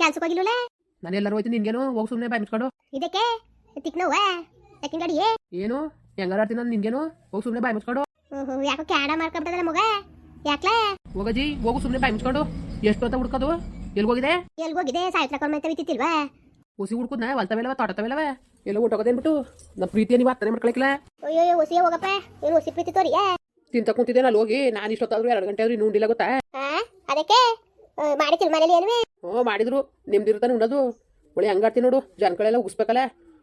ಕೆಲ್ಸಕ್ಕೆ ಹೋಗಿಲ್ಲ ನಾನು ಎಲ್ಲರೂ ಹೋಯ್ತು ನಿನ್ಗೇನು? ಹೋಗಿ ಸುಮ್ಮನೆ ಬಾಯ್ ಮುಚ್ಕೊಂಡು. ಇದಕ್ಕೆ? ತಿಕ್ ನೋವ? ಗಡಿ ಗಾಡಿ? ಏನು? ಹೆಂಗಾರ ಆಡ್ತೀನಿ ನಾನು ನಿನ್ಗೇನು? ಹೋಗಿ ಸುಮ್ಮನೆ ಬಾಯ್ ಮುಚ್ಕೊಂಡು. ಓಹೋ ಯಾಕೋ ಕ್ಯಾಡ ಮಾಡ್ಕೊಂಬಿಟ್ಟದಲ್ಲ ಮಗ? ಯಾಕ್ಲೆ? ಹೋಗಜಿ ಹೋಗು ಸುಮ್ಮನೆ ಬಾಯ್ ಮುಚ್ಕೊಂಡು. ಎಷ್ಟು ಅಂತ ಹುಡ್ಕೋದು. ಎಲ್ಲಿ ಹೋಗಿದೆ? ಎಲ್ಗೋಗಿದೆ? ಸಾಯಿತ್ರ ಕರ್ಮ ಅಂತ ಬಿತ್ತಿಲ್ವಾ ಹುಸಿ ಹುಡ್ಕುದ್ನ? ಹೊಲ್ತವೆಲ್ಲವ ತೋಟತವೆಲ್ಲವ ಎಲ್ಲ ಊಟಕೋದೇನ್ಬಿಟ್ಟು ನಮ್ಮ ಪ್ರೀತಿಯ ನೀವು ಅರ್ಥನೆ ಮಾಡ್ಕೊಳಕಿಲ್ಲ ಅಯ್ಯೋ ಹುಸಿಯ ಹೋಗಪ್ಪ. ಏನು ಹುಸಿ ಪ್ರೀತಿ ತೋರಿಯೇ? ತಿಂತ ಕುಂತಿದ್ದೇನೆ ಅಲ್ಲಿ ಹೋಗಿ? ನಾನು ಇಷ್ಟೊತ್ತಾದ್ರೂ ಎರಡು ಗಂಟೆ ಆದ್ರೂ ಇನ್ನೂ ಉಂಡಿಲ್ಲ ಗೊತ್ತಾ? ಅದಕ್ಕೆ? ಮಾಡಿತಿಲ್ ಮನೇಲಿ ಅಲ್ವೇ? ಹ್ಞೂ ಮಾಡಿದ್ರು. ನಿಮ್ದಿರ್ತಾನೆ ಉಣ್ಣೋದು ಒಳ್ಳೆ ಹಂಗಾಡ್ತೀನಿ ನೋಡು. ಜನಗಳೆಲ್ಲ ಉಗಿಸ್ಬೇಕಲ್ಲ.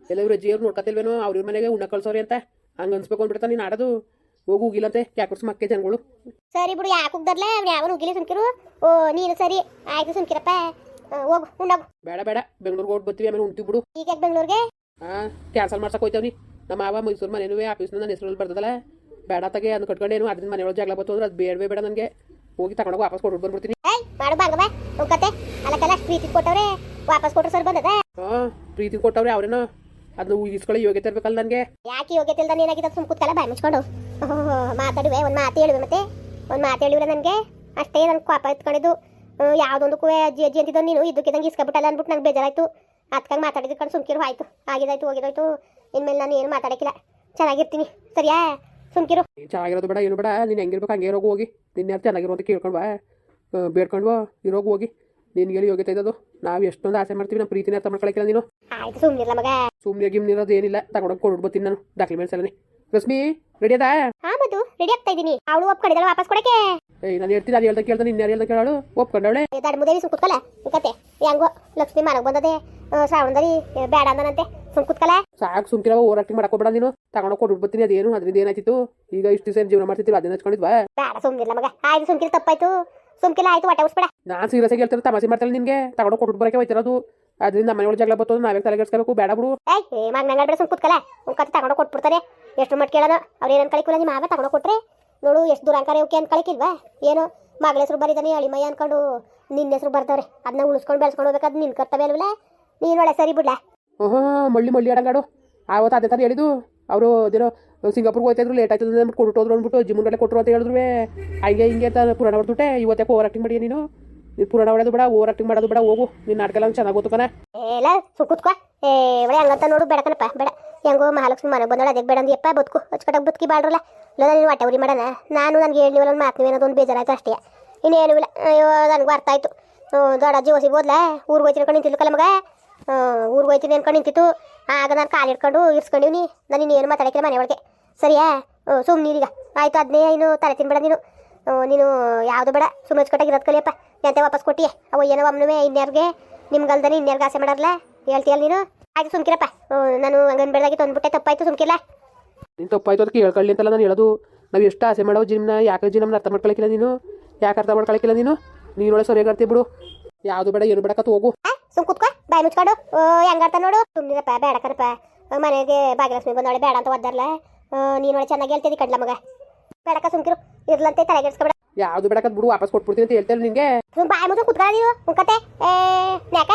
ಎಲ್ಲ ಇವ್ರ ಅಜ್ಜಿಯವ್ರು ನೋಡ್ಕೊತಿಲ್ವೇನೋ ಅವ್ರ ಇವ್ರ ಮನೆಗೆ ಉಣ್ಣ ಕಳ್ಸೋರಿ ಅಂತ. ಹಂಗೆ ಅನ್ಸ್ಬೇಕು ಅಂದ್ಬಿಡ್ತಾನೆ ನೀನು ಆಡೋದು. ಹೋಗಿ ಉಗಿಲಂತೆ ಯಾಕೆ ಮಕ್ಕೆ ಜನಗಳು? ಸರಿ ಬಿಡು ಯಾಕೆ ಹೋಗ್ದರ್ಲೆ ಅವ್ರು ಯಾವನು ಉಗಿಲಿ ಸುಮ್ಕಿರು ಓ ನೀನು ಸರಿ. ಆಯ್ತು ಸುಮ್ಕಿರಪ್ಪ ಹೋಗು ಉಣ್ಣೋಗು ಬೇಡ ಬೇಡ. ಬೆಂಗಳೂರಿಗೆ ಹೋಗಿ ಬರ್ತೀವಿ ಆಮೇಲೆ ಉಣ್ತೀವಿ ಬಿಡು. ಈಗ ಬೆಂಗಳೂರಿಗೆ? ಹಾಂ ಕ್ಯಾನ್ಸಲ್ ಮಾಡ್ಸಕ್ಕೆ ಹೋಯ್ತವ್ನಿ ನಮ್ಮ ಮಾವ ಮೈಸೂರು ಮನೇನು ಆಫೀಸ್ನ ನನ್ನ ಹೆಸರಲ್ಲಿ ಬರ್ತದಲ್ಲ ಬೇಡ ತಗೆ ಅದನ್ನ ಕಟ್ಕೊಂಡೇನು. ಅದ್ರಿಂದ ಮನೆಯೊಳಗೆ ಜಗಳ ಬತ್ತು ಅಂದ್ರೆ ಅದು ಬೇಡವೇ ಬೇಡ ನನಗೆ ಹೋಗಿ ತಗೊಂಡೋಗಿ ವಾಪಸ್ ಕೊಟ್ಟು ಬಂದ್ಬಿಡ್ತೀನಿ. ಏಯ್ ಮಾಡು ಹೋಗತ್ತೆ ಅಲ್ಲಕ್ಕೆಲ್ಲ ಪ್ರೀತಿ ಕೊಟ್ಟವ್ರೆ ವಾಪಸ್ ಕೊಟ್ರು ಸರ್ ಬಂದದ? ಹಾಂ ಪ್ರೀತಿ ಕೊಟ್ಟವ್ರೆ ಅವ್ರೇನೋ? ಅದು ಇಸ್ಕೊಳ್ಳೋ ಯೋಗ್ಯತೆ ಇರ್ಬೇಕಲ್ಲ ನನಗೆ. ಯಾಕೆ ಯೋಗ್ಯತೆ ಇಲ್ದ ಏನಾಗಿದೆ ಸುಮ್ ಕೂತ್ಕಲ್ಲ ಬಾಯ್ ಮುಚ್ಕೊಂಡು. ಮಾತಾಡುವೆ ಒಂದು ಮಾತು ಹೇಳುವೆ ಮತ್ತೆ? ಒಂದು ಮಾತು ಹೇಳಿವ್ರೆ ನನಗೆ? ಅಷ್ಟೇ ನನ್ ಕೋಪ ಎತ್ಕೊಂಡಿದ್ದು. ಯಾವ್ದೊಂದಕ್ಕೂ ಅಜ್ಜಿ ಅಜ್ಜಿ ಅಂತಿದ್ದು ನೀನು ಇದಕ್ಕಿದಂಗೆ ಇಸ್ಕೊಬಿಟ್ಟಲ್ಲ ಅಂದ್ಬಿಟ್ಟು ನಂಗೆ ಬೇಜಾರಾಯ್ತು. ಅದಕ್ಕಾಗಿ ಮಾತಾಡಿದ್ದು ಕಣ್ ಸುಮ್ಕಿರು ಆಯ್ತು ಆಗಿದಾಯ್ತು ಹೋಗಿದಾಯ್ತು ಇನ್ಮೇಲೆ ನಾನು ಏನು ಮಾತಾಡಕ್ಕಿಲ್ಲ. ಚೆನ್ನಾಗಿರ್ತೀನಿ. ಸರಿಯಾ? ಸುಮ್ಕಿರು. ಚೆನ್ನಾಗಿರೋದು ಬೇಡ ಏನು ಬೇಡ ನೀನು ಹೆಂಗಿರ್ಬೇಕು ಹಂಗೆ ಇರೋಗು ಹೋಗಿ. ನಿನ್ನ ಯಾರು ಚೆನ್ನಾಗಿರೋ ಅಂತ ಕೇಳ್ಕೊಂಡು ಬಾ ಆ, ಬೇಡ್ಕೊಂಡು ಬಾ ಇರೋಗು ಹೋಗಿ. ನಿನ್ಗೆ ಯೋಗ್ಯತೆ ಇದ್ದದು ನಾವು ಎಷ್ಟೊಂದು ಆಸೆ ಮಾಡ್ತೀವಿ ನಮ್ಮ ಪ್ರೀತಿನ ಅರ್ಥ ಮಾಡ್ಕೊಳಕಿಲ್ಲ ನೀನು. ಆಯ್ತು ಸುಮ್ಮನಿಲ್ಲ ಮಗ. ಸುಮ್ಮನೆ ಗಿಮ್ ಇರೋದು ಏನಿಲ್ಲ ತಗೊಂಡೋಗಿ ಕೊಟ್ಟು ಬರ್ತೀನಿ ನಾನು ಡಾಕ್ಯುಮೆಂಟ್ಸ್ ಎಲ್ಲ ರಶ್ಮಿ ರೆಡಿ ಅದಾ? ಹಾ ಮದು ರೆಡಿ ಆಗ್ತಾ ಇದ್ದೀನಿ ಅವಳು ಒಪ್ಕೊಂಡಿದ್ದಾಳೆ ವಾಪಸ್ ಕೊಡಕ್ಕೆ. ಏಯ್ ನಾನು ಹೇಳ್ತೀನಿ ಅದು ಹೇಳ್ತಾ ಕೇಳ್ತಾನೆ ಇನ್ಯಾರು ಹೇಳ್ದ ಕೇಳೋಳು? ಒಪ್ಕೊಂಡವಳೆ? ದಾಡ್ಮುದೇವಿ ಸುಮ್ ಕುತ್ಕಲ್ಲ ಕತೆ ಹೆಂಗೋ ಲಕ್ಷ್ಮಿ ಮನೆಗೆ ಬಂದದೆ. ಶ್ರಾವಣದಲ್ಲಿ ಬೇಡ ಅಂದನಂತೆ. ಸುಮ್ ಕುತ್ಕಲ್ಲ ಸಾಕು ಸುಮ್ಕಿರವ ಓವರ್ ಆಕ್ಟಿಂಗ್ ಮಾಡಕೋಬೇಡ ನೀನು. ತಗೊಂಡೋಗಿ ಕೊಟ್ಟು ಬರ್ತೀನಿ ಅದೇನು ಅದ್ರಿಂದ ಏನಾಯ್ತಿತ್ತು? ಈಗ ಇಷ್ಟು ದಿವಸ ಜೀವನ ಮಾಡ್ತಿದ್ರು ಅದನ್ನ ಹಚ್ಕೊಂಡಿದ್ವಾ? ಬೇಡ ಸುಮ್ಕಿಲ್ಲ ಮಗ ಆಯ್ತು ಸುಮ್ಕಿರಿ ತಪ್ಪಾಯ್ತು. ಸುಮ್ಕಿಲ್ಲ ಆಯ್ತು ಹೊಟ್ಟೆ ಉಸ್ಬೇಡ. ನಾನು ಸೀರಿಯಸ್ ಆಗಿ ಹೇಳ್ತಾರೆ ತಮಾಷೆ ಮಾಡ್ತಾರೆ ನಿನಗೆ? ತಗೊಂಡೋಗಿ ಕೊಟ್ಟು ಬರಕ್ಕೆ ಹೋಯ್ತಿರೋದು. ಅದರಿಂದ ಮನೆಯೊಳಗೆ ಜಗಳ ಬರ್ತದೆ ನಾವೇ ತಲೆಗೆಡ್ಸ್ಕೋಬೇಕು ಬೇಡ ಬಿಡು. ಏಯ್ ಏ ಮಗ ನಂಗೆ ಬೇಡ ಸುಮ್ ಕುತ್ಕಲ್ಲ ಉನ್ ಕತೆ ತಗೊಂಡು ಕೊಟ್ಬಿಡ್ತಾರೆ. ಎಷ್ಟು ಮಟ್ ಕೇಳೋಣ ಅವ್ರು ಏನನ್ ಕಳಿಕಿಲ್ಲ ನಿಮ್ಮ ಮಾವೇ ತಗೊಂಡು ಕೊಟ್ರೆ? ನೋಡು ಎಷ್ಟು ದೂರ ಅಂಕಾರ ಇವಕ್ಕೆ ಅಂತ ಕಳಿಕಿಲ್ವಾ ಏನು ಮಗಳ ಹೆಸರು ಬರೀತಾನೆ ಅಳಿಮಯ್ಯ ಅನ್ಕೊಂಡು ನಿನ್ನ ಹೆಸರು ಬರ್ತಾವ್ರೆ. ಅದನ್ನ ಉಳಿಸ್ಕೊಂಡು ಬೆಳೆಸ್ಕೊಂಡು ಹೋಗ್ಬೇಕಾದ್ ನಿನ್ ಕರ್ತವ್ಯ ಅಲ್ವಲ್ಲ ನೀನು ಒಳ್ಳೆ ಸರಿ ಬಿಡ್ಲಾ? ಓಹೋ, ಮಳ್ಳಿ ಮಳ್ಳಿ ಆಡಂಗಾಡು. ಆವತ್ತು ಅದೇ ಥರ ಹೇಳಿದ್ದು. ಅವರು ಅದೇನೋ ಸಿಂಗಾಪುರ್ಗೆ ಹೋಗ್ತಾಯಿದ್ರು ಲೇಟ್ ಆಯ್ತದೆ ಅಂದ್ಬಿಟ್ಟು ಕೊಟ್ಟು ಹೋದ್ರು ಅಂದ್ಬಿಟ್ಟು ಜಿಮ್ಮುಗಡೆ ಕೊಟ್ಟರು ಅಂತ ಹೇಳಿದ್ರು ಹಂಗೆ ಹಿಂಗೆ ಅಂತ ಪುರಾಣ ಹೊಡೆದುಬಿಟ್ಟೆ. ಇವತ್ತೆ ಓವರ್ ಆಕ್ಟಿಂಗ್ ಮಾಡಿ ನೀನು? ನೀನು ಪುರಾಣ ಹೊಡೆದು ಬೇಡ ಓವರ್ ಆಕ್ಟಿಂಗ್ ಮಾಡೋದು ಬೇಡ, ಹೋಗು. ನಿನ್ನ ನಾಟಕ ಎಲ್ಲ ಚೆನ್ನಾಗಿ ಗೊತ್ತು ಕಣ ಏಲ ಸುಮ್ ಕುತ್ಕೋ. ಏ, ಒಳ್ಳೆ ಹಂಗಂತ ನೋಡು, ಬೇಡ ಕಣಪ್ಪ, ಬೇಡ. ಹೆಂಗೋ ಮಹಾಲಕ್ಷ್ಮಿ ಮನೆಗೆ ಬಂದೋಳು ಅದಕ್ಕೆ ಬೇಡ ಅಂದ್ಯಪ್ಪ ಬದುಕು. ಅಚ್ಚುಕಟ್ಟಾಗಿ ಬದುಕಿ ಬಾಳ್ರಲ್ಲ. ಇಲ್ಲ ನೀನು ಹೊಟ್ಟೆ ಉರಿ ಮಾಡೋಣ. ನಾನು ನನಗೆ ಹೇಳಿವಲ್ಲ ಒಂದು ಮಾತು ಒಂದು ಬೇಜಾರಾಯ್ತು ಅಷ್ಟೇ. ಇನ್ನೇನು ಇಲ್ಲ. ಅಯ್ಯೋ, ನನಗೂ ಅರ್ಥ ಆಯಿತು. ದೊಡ್ಡ ಅಜ್ಜಿ ಹೊಸಿ ಹೋದ್ಲ? ಊರಿಗೆ ಹೋಯ್ತಿರ್ಕೊಂಡು ನಿಂತಿಲ್ಕಲ್ಲ ಮಗ. ಊರಿಗೆ ಹೋಯ್ತೀನಿ ಅನ್ಕೊಂಡು ನಿಂತಿತ್ತು. ಆಗ ನಾನು ಕಾಲು ಹಿಡ್ಕೊಂಡು ಇರ್ಸ್ಕೊಂಡಿವ್ನಿ ನಾನು ಏನು ಮಾತಾಡೋಕ್ಕಿಲ್ಲ ಮನೆ ಒಳಗೆ. ಸರಿಯಾ? ಸುಮ್ಮನೆ ಈಗ. ಆಯ್ತು ಅದನ್ನೇ ಇನ್ನು ತಲೆ ತಿನ್ಬೇಡ ನೀನು. ನೀನು ಯಾವುದು ಬೇಡ. ಸುಮ್ಮನೆ ಹಚ್ಕೊಟ್ಟಾಗ ಇರೋದು ಕಲಿಯಪ್ಪ. ಎಂತೆ ವಾಪಸ್ ಕೊಟ್ಟಿ ಅವ ಏನೋ ಒಮ್ಮೆ ಇನ್ಯಾರಿಗೆ. ನಿಮ್ಗಲ್ದನೆ ಇನ್ಯಾರಿಗೆ ಆಸೆ ಮಾಡಾರಲ್ಲ ಹೇಳ್ತೀಯಲ್ಲ ನೀನು? ಆಯ್ತು ಸುಮ್ಕಿರಪ್ಪ. ನಾನು ಹಂಗನ್ ಬೇಡದಾಗಿ ತಂದ್ಬಿಟ್ಟೆ. ತಪ್ಪಾಯ್ತು ಸುಮ್ಕಿಲ್ಲ ನೀನು ತಪ್ಪಾಯ್ತು ಅದಕ್ಕೆ ಹೇಳ್ಕೊಳ್ಳಿ ಅಂತಲ್ಲ ನಾನು ಹೇಳೋದು. ನಾವು ಎಷ್ಟು ಆಸೆ ಮಾಡೋ ಜಿಮ್ನ ಯಾಕೆ ಜಿಮ್ನ ಅರ್ಥ ಮಾಡ್ಕೊಳಕಿಲ್ಲ ನೀನು? ಯಾಕೆ ಅರ್ಥ ಮಾಡ್ಕೊಳಕಿಲ್ಲ ನೀನು? ನೀನೊಳಗೆ ಸರಿಯಾಗಿ ಆಡ್ತೀವಿ ಬಿಡು. ಯಾವುದು ಬೇಡ ಏನು ಬೇಡಕತ್ತು ಹೋಗು. ಸುಮ್ ಕುತ್ಕೋ. ಬಾಯಿ ಮುಚ್ಕೊಂಡು ಹೆಂಗಾಡ್ತ ನೋಡು? ಸುಮ್ನಿರಪ್ಪ ಬೇಡ ಕಣಪ್ಪ ಮನೆಗೆ ಭಾಗ್ಯಲಕ್ಷ್ಮಿ ಬಂದೋಳೆ ಬೇಡ ಅಂತ ಒದ್ದಾರಲ್ಲ ನೀನು ಒಳ್ಳೆ ಚೆನ್ನಾಗಿ ಹೇಳ್ತಿದ್ದಿ ಕಡ್ಲ ಮಗ. ಬೇಡಕ್ಕ ಸುಮ್ಕಿರು ಇರ್ಲಂತೆ ತಲೆಗೆಡ್ಸ್ಕೊಬೇಡ ಯಾವುದು ಬೇಡಕತ್ ಬಿಡು ವಾಪಸ್ ಕೊಟ್ಬಿಡ್ತೀನಿ ಅಂತ ಹೇಳ್ತೇನೆ ನಿನಗೆ ಸುಮ್ ಬಾಯಿ ಮುಚ್ಚ ಕುತ್ಕೊಳ್ಳ ನೀನು ಕುಕ್ಕತೆ ಯಾಕ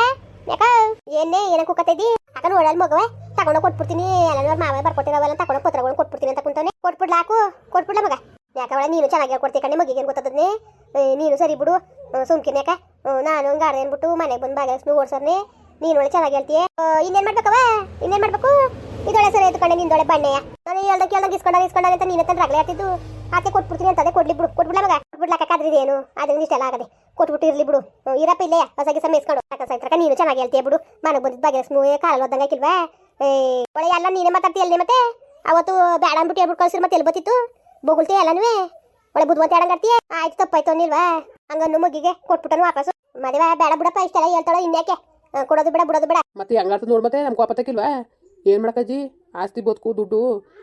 ಯಾಕ ಏನೇ ಏನ ಕುಕ್ಕತೆ ಅಕನ ನೋಡಲ್ ಮಗವೆ. ತಗೊಂಡು ಕೊಟ್ಬಿಡ್ತೀನಿ. ಎಲ್ಲ ಮಾವೇ ಬರ್ಕೊಟ್ಟಿರವಲ್ಲ ತಗೊಂಡು ಪತ್ರಗಳು ಕೊಟ್ಬಿಡ್ತೀನಿ ಅಂತ ಕುಂತಾನೆ ಕೊಟ್ಬಿಡ್ಲ ಹಾಕು ಕೊಟ್ಬಿಡ್ಲ ಮಗ. ಯಾಕ ಒಳ್ಳೆ ನೀನು ಚೆನ್ನಾಗಿ ಹೇಳ್ಕೊಡ್ತಿ ಕಣ್ಣೆ ಮಗಿಗೆ ಗೊತ್ತದನ್ನೇ ನೀನು ಸರಿ ಬಿಡು. ಸುಮ್ಕಿನ ಯಾಕ ನಾನು ಗಾರ್ಡನ್ ಬಿಟ್ಟು ಮನೆ ಮನೆಗೆ ಬಂದು ಬಾಗಿಲ ಓಡ್ಸರ್ನೆ ನೀನು ಒಳ್ಳೆ ಚೆನ್ನಾಗಿ ಹೇಳ್ತೀಯ? ಇನ್ನೇನು ಮಾಡ್ಬೇಕವ ಇನ್ನೇನ್ ಮಾಡ್ಬೇಕು? ಇದೊಳೆ ಸರಿ ಕಣ್ಣೆ ನಿಂದೊಳೆ ಬಣ್ಣೆಯ. ನಾನು ಹೇಳ್ದ ಕೇಳ್ದಂಗೆ ಇಸ್ಕೊಂಡ ಇಸ್ಕೊಂಡ ಅಂತ ನೀನು ತಂದ್ರೆ ರಗಳೆ ಆಗ್ತಿದ್ದು ಆಕೆ ಕೊಟ್ಬಿಡ್ತೀನಿ ಅದೇ ಕೊಡ್ಲಿ ಬಿಡು. ಕೊಟ್ಬಿಡ್ಲ ಮಗ? ಕೊಟ್ಬಿಡ್ಲಾಕಾದ್ರಿ ಏನು? ಅದರಿಂದ ಇಷ್ಟೆಲ್ಲ ಆಗದೆ. ಕೊಟ್ಬಿಟ್ಟು ಇರ್ಲಿ ಬಿಡು. ಇರಪ್ಪ ಇಲ್ಲೇ. ಹೊಸ ಗಿಸ ಮೇಸ್ಕೊಂಡು ಸಾಯ್ತ್ರಕ ನೀನು ಚೆನ್ನಾಗಿ ಹೇಳ್ತೀಯ ಬಿಡು. ಮನೆಗೆ ಬಂದಿದ್ದು ಭಾಗ್ಯಲಕ್ಷ್ಮಿ ಕಾಲಲ್ಲಿ ಹೋದಂಗೆ ಹಾಕಿಲ್ವಾ? ಏ, ಒಳ್ಳೆ ಎಲ್ಲ ನೀನೇ ಮಾತಾಡ್ತೀಯಲ್ಲ ಮತ್ತೆ? ಅವತ್ತು ಬೇಡ ಅಂದ್ಬಿಟ್ಟು ಹೇಳ್ಬಿಟ್ಟು ಕಳ್ಸಿರ್ ಮತ್ತೆ ಎಲ್ಲಿ ಬತ್ತಿತ್ತು? ಬೊಗುಳ್ತೀಯ ಎಲ್ಲನೂ? ಒಳ್ಳೆ ಬುದ್ಧಿವಂತ ಹೇಳಂಗಾಡ್ತೀಯ ಆಯ್ತು, ತಪ್ಪಾಯ್ತು ಅನ್ನಿಲ್ವಾ? ಹಂಗನ್ನು ಮಗಿಗೆ ಕೊಟ್ಬಿಟ್ಟನು ವಾಪಸ್ ಮದುವೆ ಬೇಡ ಬಿಡಪ್ಪ ಇಷ್ಟೆಲ್ಲ ಹೇಳ್ತಾಳ ಇನ್ಯಾಕೆ? ಕೊಡೋದು ಬೇಡ ಬಿಡೋದು ಬೇಡ. ಮತ್ತೆ ಹೆಂಗಾಡ್ತದ ನೋಡ್ ಮತ್ತೆ ನಮ್ಗೆ ಕೋಪತ್ತಕ್ಕಿಲ್ವಾ ಏನು ಮಾಡಕ್ಕಜ್ಜಿ ಆಸ್ತಿ ಬದುಕು ದುಡ್ಡು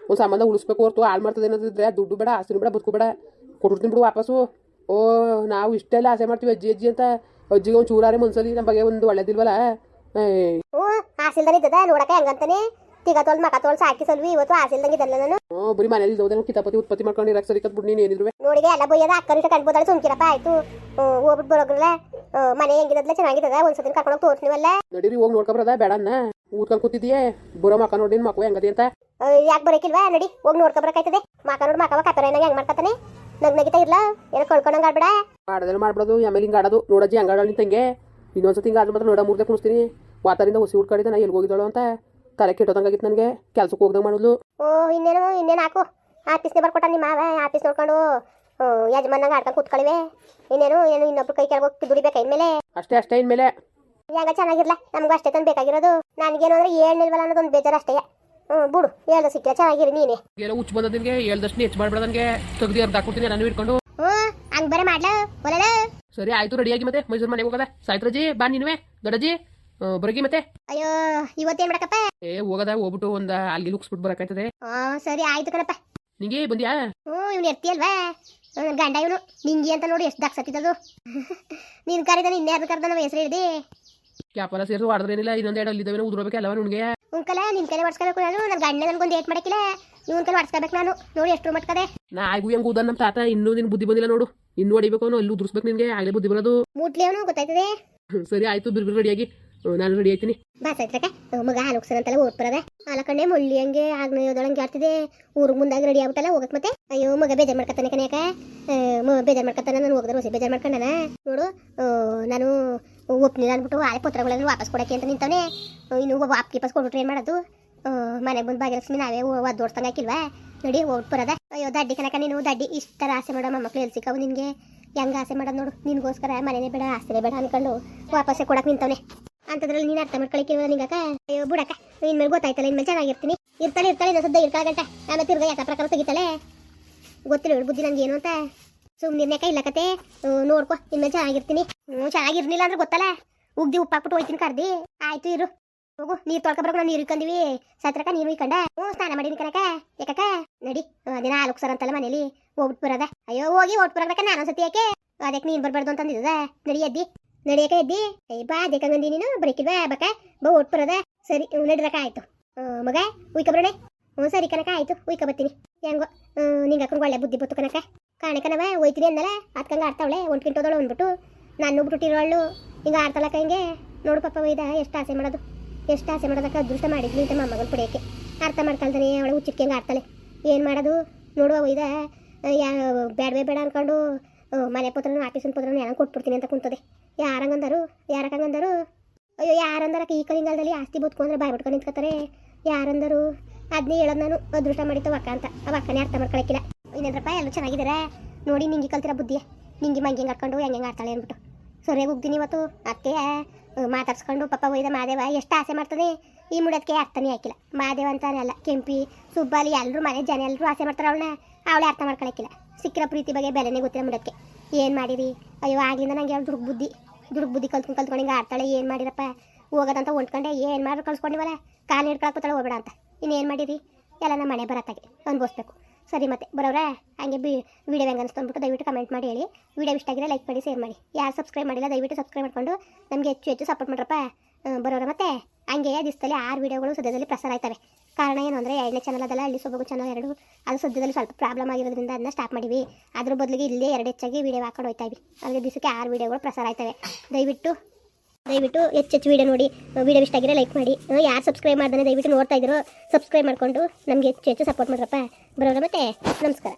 ಒಂದು ಸಂಬಂಧ ಉಳಿಸ್ಬೇಕು ಹೊರ್ತು ಹಾಳು ಮಾಡ್ತದೆ ಅನ್ನೋದಿದ್ರೆ ದುಡ್ಡು ಬೇಡ ಆಸ್ತಿನೂ ಬೇಡ ಬದುಕು ಬೇಡ. ಕೊಟ್ಬಿಡ್ತೀನಿ ಬಿಡು ವಾಪಸ್ಸು. ಓ ನಾವು ಇಷ್ಟೆಲ್ಲ ಆಸೆ ಮಾಡ್ತೀವಿ ಅಜ್ಜಿ ಅಜ್ಜಿ ಅಂತ. ಅಜ್ಜಿಗೆ ಒಂದು ಚೂರಾರೆ ಮುನ್ಸಲಿ ನಮ್ಮ ಬಗ್ಗೆ ಒಂದು ಒಳ್ಳೇದಿಲ್ವಲ್ಲ? ಹ್ಞೂ ಆಸಿಲ್ದಾನೆ ಇದ್ದದ ನೋಡಕ್ಕೆ ಹೆಂಗಂತಾನೆ. ತಿಗ ತೊಳ್ ಮಕ ಸಾಕಿ ಸಲ್ವಿ ಇವತ್ತು ಆಸಿಲ್ದಂಗಿದ್ದಲ್ಲ ನಾನು. ಓ ಬರೀ ಮನೇಲಿ ಇದ್ದೋದೇನೋ ಕಿತಾಪತಿ ಉತ್ಪತ್ತಿ ಮಾಡ್ಕೊಂಡು ಇರಕ್ಕೆ ಸರಿ ಬಿಡ್ ನೀನು ಏನಿದ್ರು ನೋಡಿದೆ ಎಲ್ಲ ಬೊಯ್ಯದ ಅಕ್ಕರಿಟ ಕಂಡ್ಬೋದಾಳೆ ಸುಮ್ಕಿರಪ್ಪ ಆಯ್ತು. ಹೋಗ್ಬಿಟ್ಟು ಬರೋಗ್ರಲ್ಲ ಮನೆ ಹೆಂಗಿದದ್ಲ? ಚೆನ್ನಾಗಿದ್ದದ ಒಂದ್ಸತಿ ಕರ್ಕೊಂಡು ತೋರ್ಸ್ನಿವಲ್ಲ ನಡೀರಿ ಹೋಗಿ ನೋಡ್ಕೊಬ್ರದ ಬೇಡ ಅನ್ನ. ಊದ್ಕೊಂಡು ಕೂತಿದ್ದೀಯೇ ಬರೋ ಮಕ ನೋಡಿ ಮಕ್ಕಳು ಹೆಂಗದಿ ಅಂತ. ಯಾಕೆ ಬರೋಕಿಲ್ವಾ? ನಡಿ ಹೋಗಿ ನೋಡ್ಕೊಬ್ರಕಾಯ್ತದೆ ಮಕ ನೋಡ್ ಮಕವ ಕಪರ ಏನಾಗ ಹೆಂಗ್ ಮಾಡ್ಕತಾನೆ. ನಗ್ ನಗಿತಾ ಇರ್ಲ? ಏನೋ ಕಳ್ಕೊಂಡಂಗ ಆಡ್ಬೇಡ. ಮಾಡೋದೆಲ್ಲ ಮಾಡ್ಬಿಡೋದು ಆಮೇಲೆ ಹಿಂಗೆ ಆಡೋದು. ನೋಡಜ್ಜಿ ಹಂಗಾಡ ನಿಂತಂಗೆ ಇನ್ನೊಂದ್ಸತಿ ಹಿಂಗೆ ಆದ್ರೆ ಮಾತ್ರ ನೋಡ ಮುರ್ದೆ ಕುಣಿಸ್ತೀನಿ. ವಾತಾರಿಂದ ಹುಸಿ ಹುಡ್ಕಾಡಿದ ನಾ ಎಲ್ಲಿ ಹೋಗಿದ್ದಾಳು ಅಂತ. ತಲೆ ಕೆಟ್ಟೋದಂಗಾಗಿತ್ತು ನನಗೆ. ಕೆಲಸಕ್ಕೆ ಹೋಗ್ದಂಗೆ ಮಾಡೋದು ಓ ಇನ್ನೇನು ಇನ್ನೇನು ಹಾಕು. ಆಫೀಸ್ನೇ ಬರ್ಕೊಟ್ಟ ನಿಮ್ಮ ಮಾವ ಆಫೀಸ್ ನೋಡ್ಕೊಂಡು ಯಜಮಾನಂಗೆ ಆಡ್ಕೊಂಡು ಕೂತ್ಕೊಳ್ಳಿವೆ ಇನ್ನೇನು ಏನು ಇನ್ನೊಬ್ರು ಕೈ ಕೆಳಗೆ ಹೋಗಿ ದುಡಿಬೇಕಾ ಇನ್ಮೇಲೆ? ಅಷ್ಟೇ ಅಷ್ಟೇ ಇನ್ಮೇಲೆ. ಯಾಕೆ ಚೆನ್ನಾಗಿರ್ಲ? ನಮಗೂ ಅಷ್ಟೇ ತಂದು ಬೇಕಾಗಿರೋದು. ನನಗೇನು ಅಂದ್ರೆ ಅನ್ನೋದು ಒಂದು ಬೇಜಾರು ಅಷ್ಟೇ. ಹ್ಞೂ ಬಿಡು ಹೇಳ್ದ ಸಿಕ್ಕ ಚೆನ್ನಾಗಿರಿ ನೀನೆ. ಏನೋ ಹುಚ್ಚು ಬಂದ ನಿನಗೆ ಹೇಳ್ದಷ್ಟು ಹೆಚ್ಚು ಮಾಡ್ಬೇಡ ನನಗೆ. ತೆಗ್ದು ಅರ್ಧ ಹಾಕ್ಬಿಡ್ತೀನಿ ನಾನು ಇಟ್ಕೊಂಡು ಹ್ಞೂ ಹಂಗೆ ಬರೇ ಮಾಡ್ಲ? ಒಲಲ? ಸರಿ ಆಯ್ತು ರೆಡಿಯಾಗಿ ಮತ್ತೆ ಮೈಸೂರು ಮನೆಗೆ ಹೋಗದ. ಸಾಯ್ತ್ರಜಿ ಬಾ ನೀನುವೆ. ದೊಡ್ಡಜಿ ಬರಗಿ ಮತ್ತೆ? ಅಯ್ಯೋ ಇವತ್ತೇನ್ ಮಾಡಕಪ್ಪ? ಏ ಹೋಗದ ಹೋಗ್ಬಿಟ್ಟು ಒಂದ ಅಲ್ಲಿ ಲುಕ್ಸ್ಬಿಟ್ಟು ಬರಕಾಯ್ತದೆ. ಆ ಸರಿ ಆಯ್ತು ಕಣಪ್ಪ. ನಿಂಗೆ ಬಂದ್ಯಾ? ಹ್ಞೂ ಇವ್ನು ಎರ್ತಿಯಲ್ವಾ ನನ್ ಗಂಡ ಇವನು. ನಿಂಗೆ ಅಂತ ನೋಡಿ ಎಷ್ಟು ದಕ್ಸತ್ತಿದ್ದದು ನೀನು ನಿನ್ನೆ ಅದು ಕರ್ದ ನಮ್ಮ ಹೆಸರು ಹಿಡ್ದಿ. ವ್ಯಾಪಾರ ಸೇರಿಸು ಏನಿಲ್ಲ ಇನ್ನೊಂದು ಎರಡು ಅಲ್ಲಿದ್ದಾವೆ ಉದ್ರೋಬೇಕು ಅಲ್ಲವ ನಿನಗೆ? ಉಂಕಲ ನಿನ್ ಕೈ ಹೊಡ್ಸ್ಕೋಬೇಕು ನಾನು ನನ್ನ ಗಂಡ ನನ್ಗೊಂದು ಏಟ್ ಮಾಡಕ್ಕಿಲ್ಲ ಇವನ್ ಕಲೆ ಹೊಡ್ಸ್ಕೋಬೇಕು ನಾನು. ನೋಡಿ ಎಷ್ಟು ಮಟ್ಕದೆ. ನಾ ಹೆಂಗ್ ಹೆಂಗೆ ಊದ ನಮ್ಮ ತಾತ ಇನ್ನೂ ನಿನ್ ಬುದ್ಧಿ ಬಂದಿಲ್ಲ ನೋಡು. ಇನ್ನು ಹೊಡಿಬೇಕು ಅವನು ಅಲ್ಲಿ ನಿಂಗೆ ನಿನಗೆ ಆಗಲೇ ಬುದ್ಧಿ ಬರೋದು. ಮೂಟ್ಲಿ ಅವನು ಗೊತ್ತಾಯ್ತದೆ. ಸರಿ ಆಯ್ತು ಬಿರ್ಬಿರ್ ರೆಡಿಯಾಗಿ ನಾನು ರೆಡಿ ಆಯ್ತೀನಿ. ಬಾಸ್ ಆಯ್ತಕ್ಕ ಮಗ ಹಾಲುಕ್ಸರ್ ಅಂತೆಲ್ಲ ಓಟ್ ಬರದೆ. ಮುಳ್ಳಿ ಹಂಗೆ ಆಗ್ನೇಯೋದೊಳಂಗೆ ಆಡ್ತಿದೆ. ಊರಿಗೆ ಮುಂದಾಗ ರೆಡಿ ಆಗ್ಬಿಟ್ಟಲ್ಲ, ಹೋಗಕ್ ಮತ್ತೆ? ಅಯ್ಯೋ, ಮಗ, ಬೇಜಾರ್ ಮಾಡ್ಕತ್ತಾನೆ ಕನ್ಯಾಕ ಬೇಜಾರ್ ಮಾಡ್ಕತ್ತಾನೆ, ನಾನು ಹೋಗದ್ರ ಹೊಸ ಬೇಜಾರ್ ಮಾಡ್ಕಂಡನ? ನೋಡು ನಾನು ಒಪ್ನಿಲ್ಲ ಅಂದ್ಬಿಟ್ಟು ಆಳೆ ಪತ್ರಗಳನ್ನು ವಾಪಸ್ ಕೊಡಕ್ಕೆ ಅಂತ ನಿಂತವನೆ. ಇನ್ನು ಒಬ್ಬ ಕೀಪಸ್ ಪಾಸ್ ಕೊಟ್ಬಿಟ್ರೆ ಏನು ಮಾಡೋದು? ಮನೆಗೆ ಬಂದು ಭಾಗ್ಯಲಕ್ಷ್ಮಿ, ನಾವೇ ಒದ್ದು ಓಡ್ತಂಗೆ ಹಾಕಿಲ್ವಾ? ನೋಡಿ ಓಟ್ ಬರದ. ಅಯ್ಯೋ, ದಡ್ಡಿ ಕನಕ ನೀನು ದಡ್ಡಿ, ಇಷ್ಟರ ಆಸೆ ಮಾಡೋ ಮೊಮ್ಮಕ್ಳು ಎಲ್ಲಿ ಸಿಕ್ಕವು ನಿನಗೆ? ಹೆಂಗ ಆಸೆ ಮಾಡೋದು ನೋಡು, ನಿನ್ಗೋಸ್ಕರ ಮನೆನೇ ಬೇಡ, ಆಸ್ತಿನೇ ಬೇಡ ಅನ್ಕೊಂಡು ವಾಪಸ್ಸೇ ಕೊಡಕ್ಕೆ ನಿಂತವನೆ. ಅಂತದ್ರಲ್ಲಿ ನೀನು ಅರ್ಥ ಮಾಡ್ಕೊಳಕ್ಕಿಲ್ವ ನಿಂಗಕ್ಕ ಅಯ್ಯೋ ಇನ್ ಮೇಲೆ ಗೊತ್ತಾಯ್ತಲ್ಲ ಇನ್ಮೇಲೆ ಚೆನ್ನಾಗಿರ್ತೀನಿ. ಇರ್ತಾಳೆ ಇರ್ತಾಳೆ ಇನ್ನೊಂದು ಸದ್ದ ಇರ್ಕಾಗಂಟ ಆಮೇಲೆ ತಿರ್ಗ ಯಾಕ ಪ್ರಕಾರ ತೆಗಿತಾಳೆ ಗೊತ್ತಿಲ್ಲ ಬುದ್ಧಿ ನಂಗೆ ಏನು ಅಂತ ಸುಮ್ಮನೆ ಇಲ್ಲ ಕತೆ. ನೋಡ್ಕೊ ಇನ್ಮೇಲೆ ಚೆನ್ನಾಗಿರ್ತೀನಿ. ಹ್ಞೂ ಚೆನ್ನಾಗಿರ್ಲಿಲ್ಲ ಅಂದ್ರೆ ಗೊತ್ತಲ್ಲ? ಉಗ್ದಿ ಉಪ್ಪು ಹಾಕ್ಬಿಟ್ಟು ಹೋಯ್ತೀನಿ ಕರ್ದಿ. ಆಯ್ತು, ಇರು. ಹೋಗು, ನೀರು ತೊಳ್ಕೊಬರಕು ನಾವು ನೀರು ಇಕ್ಕಂದಿವಿ ಸತ್ರಕ ನೀರು ಇಕ್ಕಂಡ ಹ್ಞೂ, ಸ್ನಾನ ಮಾಡೀನಿ ಕನಕ ಯಾಕಕ್ಕ ನಡಿ. ದಿನ ಆಲೋಕ್ ಸರ್ ಅಂತಲ್ಲ ಮನೇಲಿ. ಹೋಗ್ಬಿಟ್ಟು ಬರೋದ. ಅಯ್ಯೋ, ಹೋಗಿ ಓಟ್ ಬರೋದಕ್ಕೆ ನಾನು ಸತಿ ಯಾಕೆ? ಅದಕ್ಕೆ ನೀನು ಬರ್ಬಾರ್ದು ಅಂತಂದಿದ್ದ ನಡಿ, ಎದ್ದಿ. ನಡಿಯಕ ಎದ್ದಿ? ಏ, ಬಾ ದೇಕಂಗಂದಿ ನೀನು ಬರೀಕಿಲ್ವಾ ಬಕ? ಬಾ ಒಟ್ಟು ಬರದ. ಸರಿ ನಡಿರಕ ಆಯ್ತು. ಮಗ, ಉಯ್ಕ ಬರೋಣ. ಹ್ಞೂ ಸರಿ ಕನಕ ಆಯ್ತು, ಉಯ್ಕ ಬರ್ತೀನಿ. ಹೆಂಗೋ ನಿಂಗೆ ಅಕ್ಕಂಗೆ ಒಳ್ಳೆ ಬುದ್ಧಿ ಬತ್ತು ಕನಕ ಕಾಣಕನವ ಹೋಯ್ತೀನಿ ಅಂದಲ್ಲ ಅದ್ಕಂಗೆ ಆಡ್ತಾವಳೆ, ಒಂದು ಕಿಂಟೋದಳು ಅಂದ್ಬಿಟ್ಟು. ನಾನು ಬಿಟ್ಟಿರೋಳು, ಹಿಂಗೆ ಆಡ್ತಾಳಕ ಹಿಂಗೆ. ನೋಡು ಪಪ್ಪ ಒಯ್ದ, ಎಷ್ಟು ಆಸೆ ಮಾಡೋದು. ಎಷ್ಟು ಆಸೆ ಮಾಡೋದಕ್ಕೆ, ಅದೃಷ್ಟ ಮಾಡಿದ್ವಿ ಅಂತ ಮಗನ ಪಡೆಯೋಕ್ಕೆ. ಅರ್ಥ ಮಾಡ್ಕೊಳ್ತಾನೆ, ಅವಳು ಹುಚ್ಚಿಟ್ಕೆ ಹಂಗೆ ಆಡ್ತಾಳೆ. ಏನು ಮಾಡೋದು? ನೋಡುವ ಒಯ್ದ. ಯಾ ಬೇಡವೇ ಬೇಡ ಅಂದ್ಕೊಂಡು ಮನೆ ಪತ್ರನೂ, ಆಫೀಸಿನ ಪತ್ರನೂ ಏನೋ ಕೊಟ್ಬಿಡ್ತೀನಿ ಅಂತ ಕುಂತದೆ. ಯಾರಂಗಂದರು ಯಾರಕ್ಕಂಗಂದರು ಅಯ್ಯೋ ಯಾರಂದರಕ್ಕೆ ಈ ಕಲಿಂಗಾಲದಲ್ಲಿ ಆಸ್ತಿ ಬದುಕೊಂಡ್ರೆ ಬಾಯ್ ಬಿಟ್ಕೊಂಡು ನಿಂತ್ಕೋತಾರೆ ಯಾರಂದರು? ಅದನ್ನೇ ಹೇಳೋದು ನಾನು, ಅದೃಷ್ಟ ಮಾಡಿತ್ತು ಅಕ್ಕ ಅಂತ. ಅವ ಅಕ್ಕನೇ ಅರ್ಥ ಮಾಡ್ಕೊಳಕ್ಕಿಲ್ಲ ಇನ್ನೇನ್ರಪ್ಪ, ಎಲ್ಲರೂ ಚೆನ್ನಾಗಿದ್ದಾರೆ ನೋಡಿ ನಿಂಗೆ ಕಲ್ತಿರ ಬುದ್ಧಿ ನಿಂಗೆ ಮಂಗೆ ಹೆಂಗೆ ಆಡ್ಕೊಂಡು ಹೆಂಗೆ ಹೆಂಗೆ ಆಡ್ತಾಳೆ ಅಂದ್ಬಿಟ್ಟು. ಸರಿಯಾಗಿ ಹೋಗ್ತೀನಿ ಇವತ್ತು. ಅತ್ತೆ ಮಾತಾಡ್ಸ್ಕೊಂಡು ಪಾಪ ಒಯ್ದ ಮಾದೇವ, ಎಷ್ಟು ಆಸೆ ಮಾಡ್ತಾನೆ? ಈ ಮುಡೋದಕ್ಕೆ ಅರ್ಥನೇ ಹಾಕಿಲ್ಲ ಮಾದೇವ ಅಂತಾನೆ ಅಲ್ಲ, ಕೆಂಪಿ, ಸುಬ್ಬಾಲಿ ಎಲ್ಲರೂ ಮನೆ ಜನ ಎಲ್ಲರೂ ಆಸೆ ಮಾಡ್ತಾರೆ ಅವಳನ್ನ. ಅವಳೇ ಅರ್ಥ ಮಾಡ್ಕೊಳಕ್ಕಿಲ್ಲ ಸಿಕ್ಕಿರೋ ಪ್ರೀತಿ ಬಗ್ಗೆ ಬೆಲೆನೇ ಗೊತ್ತಿಲ್ಲ ಮುಡೋದಕ್ಕೆ ಏನು ಮಾಡಿರಿ? ಅಯ್ಯೋ, ಆಗಲಿಂದ ನಂಗೆ ಯಾವ ದುರ್ಬುದ್ಧಿ ಬುದ್ಧಿ ದುಡುಕ್ ಬುದ್ಧಿ ಕಲ್ತ್ಕೊಂಡು ಕಲ್ತ್ಕೊಂಡು ಹಿಂಗೆ ಆಡ್ತಾಳೆ, ಏನು ಮಾಡಿರಪ್ಪ? ಹೋಗೋದಂತ ಹೊಂಟ್ಕೊಂಡೆ, ಏನು ಮಾಡ್ರು ಕಳ್ಸ್ಕೊಂಡಿವಲ್ಲ ಕಾಲು ಹಿಡ್ಕೊಳಕ್ಕೋತಾಳೆ ಹೋಗ್ಬೇಡ ಅಂತ. ಇನ್ನೇನು ಮಾಡಿರಿ? ಎಲ್ಲ ನಮ್ಮ ಮನೆ ಬರತ್ತಾಗೆ, ಅನ್ಭವಿಸ್ಬೇಕು. ಸರಿ ಮತ್ತೆ, ಬರೋವ್ರೆ, ಹಂಗೆ ಬಿ ವೀಡಿಯೋ ಹೆಂಗೆ ದಯವಿಟ್ಟು ಕಮೆಂಟ್ ಮಾಡಿ ಹೇಳಿ. ವೀಡಿಯೋ ಇಷ್ಟ ಆಗಿದೆ ಲೈಕ್ ಮಾಡಿ ಶೇರ್ ಮಾಡಿ. ಯಾರು ಸಬ್ಸ್ಕ್ರೈಬ್ ಮಾಡಿಲ್ಲ, ದಯವಿಟ್ಟು ಸಬ್ಸ್ಕ್ರೈಬ್ ಮಾಡ್ಕೊಂಡು ನಮಗೆ ಹೆಚ್ಚು ಹೆಚ್ಚು ಸಪೋರ್ಟ್ ಮಾಡ್ರಪ್ಪ. ಬರೋರ ಮತ್ತೆ? ಹಂಗೆ ದಿವಸದಲ್ಲಿ ಆರು ವಿಡಿಯೋಗಳು ಸದ್ಯದಲ್ಲಿ ಪ್ರಸಾರ ಆಯ್ತವೆ. ಕಾರಣ ಏನು ಅಂದರೆ ಎರಡನೇ ಚಾನಲ್ ಅದಲ್ಲ ಅಲ್ಲಿ ಸೊಬಗು ಚಾನಲ್ ಎರಡು, ಅದು ಸದ್ಯದಲ್ಲಿ ಸ್ವಲ್ಪ ಪ್ರಾಬ್ಲಮ್ ಆಗಿರೋದ್ರಿಂದ ಅದನ್ನ ಸ್ಟಾಪ್ ಮಾಡಿವಿ. ಅದ್ರ ಬದಲಿಗೆ ಇಲ್ಲೇ ಎರಡು ಹೆಚ್ಚಾಗಿ ವಿಡಿಯೋ ಹಾಕೊಂಡು ಹೋಗ್ತಾ ಇವಿ ಅಲ್ಲಿಗೆ ದಿವಸಕ್ಕೆ ಆರು ವಿಡಿಯೋಗಳು ಪ್ರಸಾರ ಆಯ್ತವೆ. ದಯವಿಟ್ಟು ದಯವಿಟ್ಟು ಹೆಚ್ಚು ಹೆಚ್ಚು ವಿಡಿಯೋ ನೋಡಿ ವೀಡಿಯೋ ಇಷ್ಟ ಆಗಿದ್ರೆ ಲೈಕ್ ಮಾಡಿ. ಯಾರು ಸಬ್ಸ್ಕ್ರೈಬ್ ಮಾಡ್ದಾನೆ ದಯವಿಟ್ಟು ನೋಡ್ತಾ ಇದ್ರು ಸಬ್ಸ್ಕ್ರೈಬ್ ಮಾಡಿಕೊಂಡು ನಮಗೆ ಹೆಚ್ಚು ಹೆಚ್ಚು ಸಪೋರ್ಟ್ ಮಾಡ್ರಪ್ಪ. ಬರೋರ ಮತ್ತೆ, ನಮಸ್ಕಾರ.